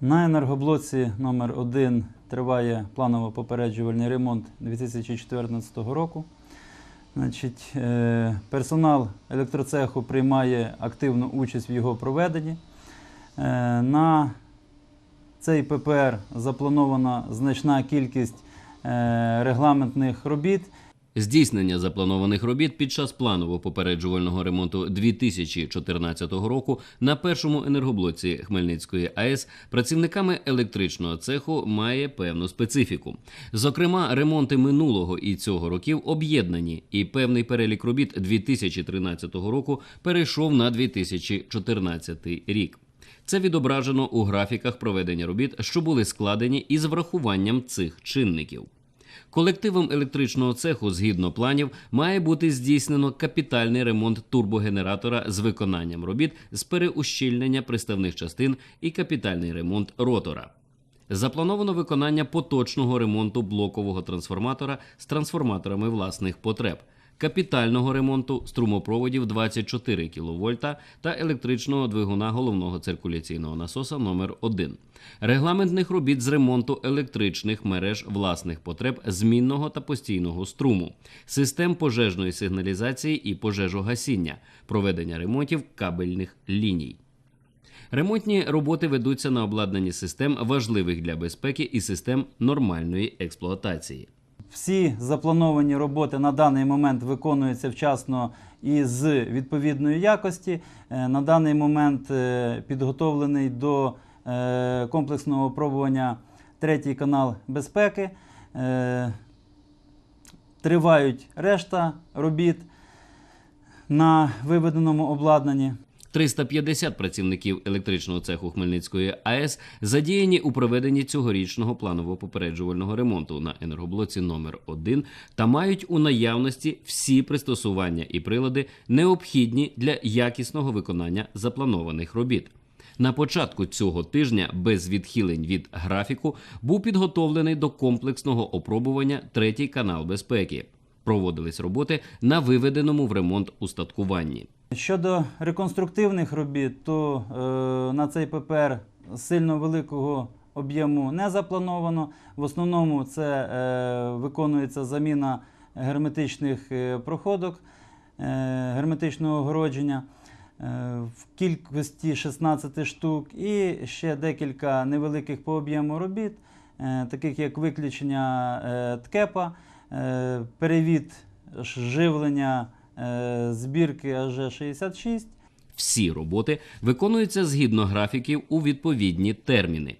На енергоблоці номер 1 триває планово-попереджувальний ремонт 2014 року. Значить, е, персонал електроцеху приймає активну участь в його проведенні. Е, На цей ППР запланована значна кількість е, регламентних робіт, Здійснення запланованих робіт під час планово-попереджувального ремонту 2014 року на першому енергоблоці Хмельницької АЕС працівниками електричного цеху має певну специфіку. Зокрема, ремонти минулого і цього років об'єднані, і певний перелік робіт 2013 року перейшов на 2014 рік. Це відображено у графіках проведення робіт, що були складені із врахуванням цих чинників. Колективом електричного цеху, згідно планів, має бути здійснено капітальний ремонт турбогенератора з виконанням робіт з переущільнення приставних частин і капітальний ремонт ротора. Заплановано виконання поточного ремонту блокового трансформатора з трансформаторами власних потреб, капітального ремонту струмопроводів 24 кВт та електричного двигуна головного циркуляційного насоса номер 1 регламентних робіт з ремонту електричних мереж власних потреб змінного та постійного струму, систем пожежної сигналізації і пожежогасіння, проведення ремонтів кабельних ліній. Ремонтні роботи ведуться на обладнанні систем важливих для безпеки і систем нормальної експлуатації. Всі заплановані роботи на даний момент виконуються вчасно і з відповідної якості. Е, На даний момент е, підготовлений до е, комплексного опробування третій канал безпеки. Тривають решта робіт на виведеному обладнанні. 350 працівників електричного цеху Хмельницької АЕС задіяні у проведенні цьогорічного планово-попереджувального ремонту на енергоблоці номер 1 та мають у наявності всі пристосування і прилади, необхідні для якісного виконання запланованих робіт. На початку цього тижня, без відхилень від графіку, був підготовлений до комплексного опробування третій канал безпеки. Проводились роботи на виведеному в ремонт устаткуванні. Щодо реконструктивних робіт, то е, на цей ППР сильно великого об'єму не заплановано. В основному це е, виконується заміна герметичних е, проходок, е, герметичного огородження е, в кількості 16 штук і ще декілька невеликих по об'єму робіт, е, таких як виключення е, ткепа, перевід живлення е, збірки АЖ-66. Всі роботи виконуються згідно графіків у відповідні терміни.